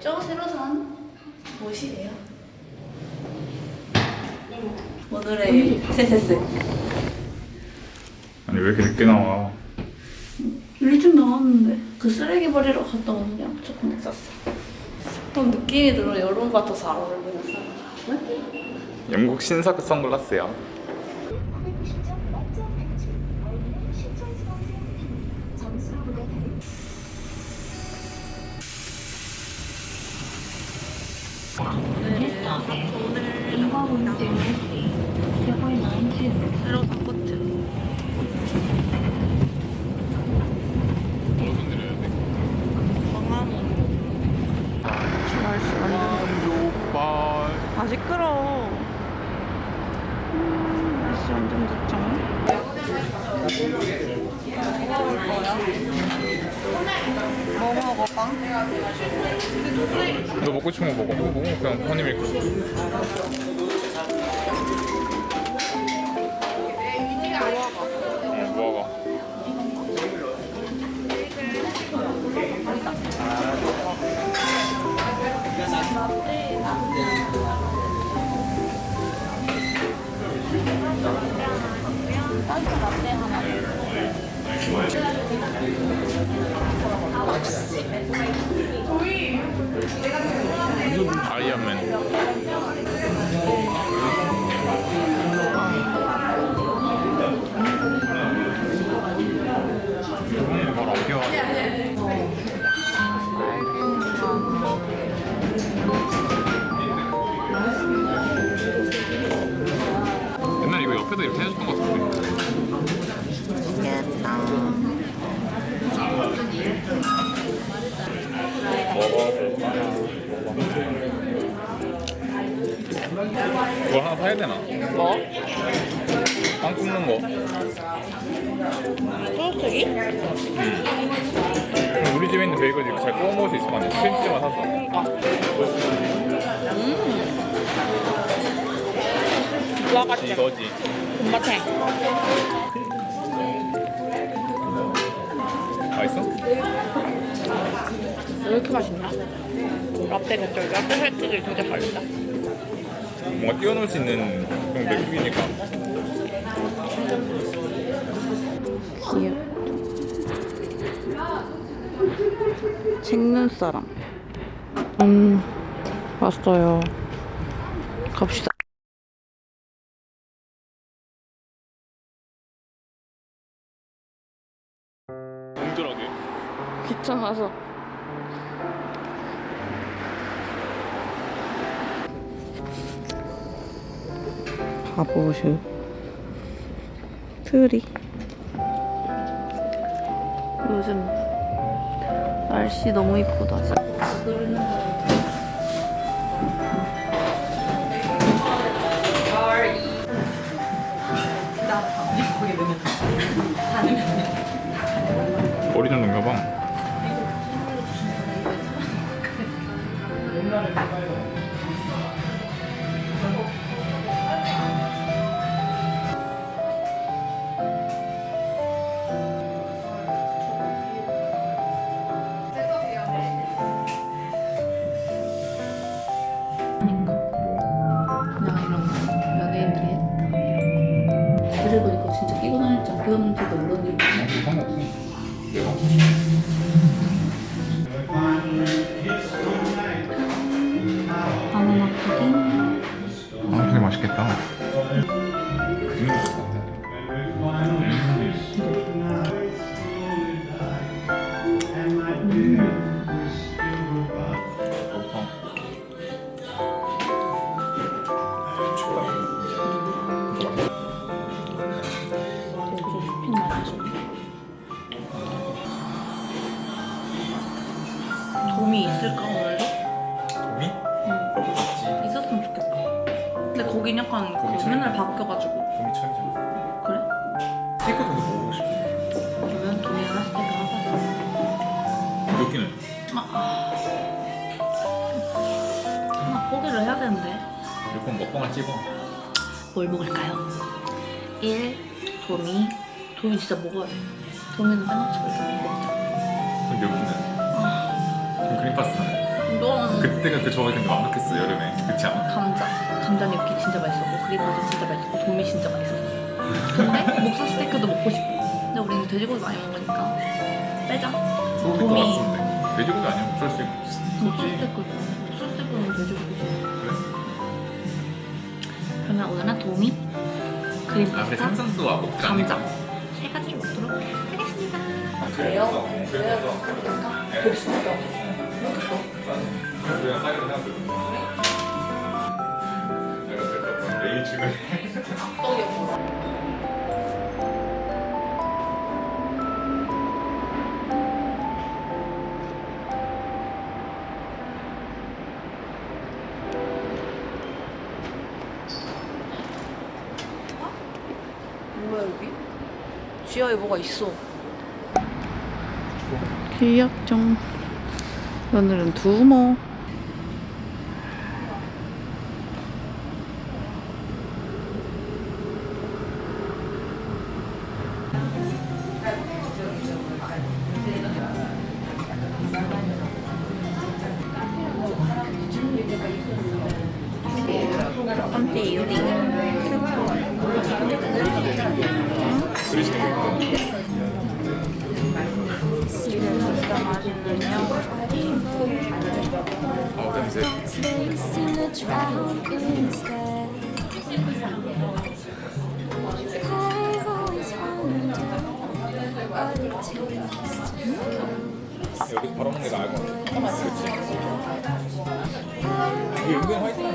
저거 새로 산 옷이에요. 오늘의 세세스. 아니 왜 이렇게 늦게 나와? 일찍 나왔는데 그 쓰레기 버리러 갔다 오느냐 조금 늦었어. 좀 느낌이 들어 여름과 더잘 어울리는 네? 영국 신사 선글라스야. 신청 만점 방출 아니면 신청 수강생 등 점수로 부과하는 망한 날씨 완전. 아 시끄러워. 음, 날씨 완전 좋죠. 먹어볼 거야? 뭐 먹어 빵? 너 먹고 싶은 거 먹어. 뭐 먹어? 그냥 허니밀크. 아이언맨. 이걸 하나 사야 되나? 뭐? 빵 굽는 거. 소스기? 그럼 우리 집에 있는 베이글 이렇게 잘 구워 먹을 수 있을 거 아니야? 크림치즈만 사서. 좋아 같지? 이거지. 군마탱. 맛있어? 왜 이렇게 맛있냐? 라떼가 저 라떼 살찌를 진짜 맛있다. 뭔가 띄워놓을 수 있는 그런 맥주이니까. 찍는 사람. 음, 왔어요. 갑시다. 뭉들하게. 귀찮아서. 바보슈. 트리. 요즘 날씨 너무 이쁘다. 머리 좀 넘겨봐. 해줘. 돔이 있을까 오늘도? 맨날 바뀌어가지고 도미 천이잖아. 그래? 스테이크 도미 먹고 싶어. 그러면 돔이 하나 스테이크 하나 샀어. 여기는 하나 포기를 해야 되는데 일본 먹방을 찍어. 뭘 먹을까요? 1. 도미 도미 진짜 먹어야 돼. 도미는 빼놓지 말자. 먹자. 그럼 여기는 그럼 그린파스는 너 너무 그때가 그 조합이 근데 완벽했어 여름에. 그렇지 않아? 감자. 감자 뇨끼 진짜 맛있었고 그리버도 진짜 맛있었고 도미 진짜 맛있었어. 근데 목살 스테이크도 먹고 싶어. 근데 우리는 돼지고기 많이 먹으니까 빼자. 소고기 맛있는데. 돼지고기 아니면 어쩔 수 목살 스테이크 목살 스테이크는 돼지고기지. 그래? 그러면 오늘은 도미 그린 아 근데 파스타 생선도 와 먹자 감자. 세 가지를 먹도록 하겠습니다. 그래서 그래서 그 냥 사이드 해야 돼 내가 그랬던 매일 출근해 뭐야 여기? 지하에 뭐가 있어. 기약종 오늘은 두모 한띠 여기 바로 먹는 거 알고 그렇지 이게 은근 화이트한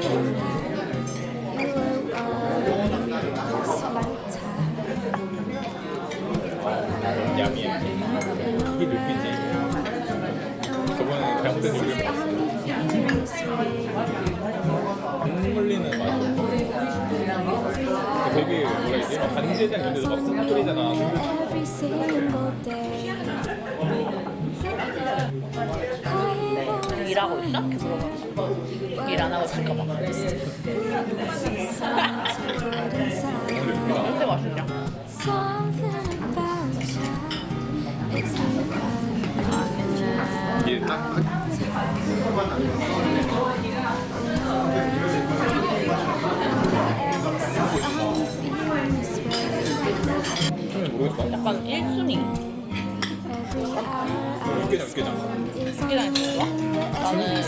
되게 뭐라 해야 되지? 막 반지장 이런 데서 막쓱 끓이잖아 day. 일하고 있어? 이렇게 물어봐 일안 하고 있을까봐 근데 맛있냐? Something about you. It's like 이게 딱 육개장이 좋아? 나는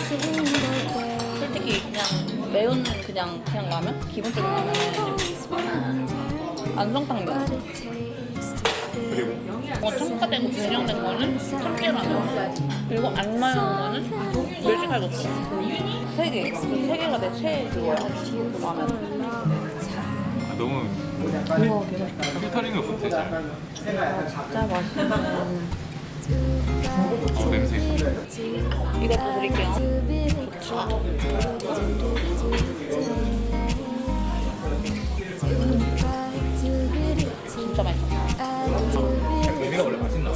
솔직히 그냥 매운 그냥 그냥 라면? 기본적인 라면은 안성탕면 그리고? 뭐 첨가되고 변형된 거는 참깨라면. 그리고 안 매운 거는 멸치칼국수 세개 세 개가 내 최애 그거야. 라면. 아, 너무 필터링을 못해. 잘 진짜 맛있는 어, 냄새. 이것도 드릴게요. 진짜 맛있어 고기가 원래 맛있나?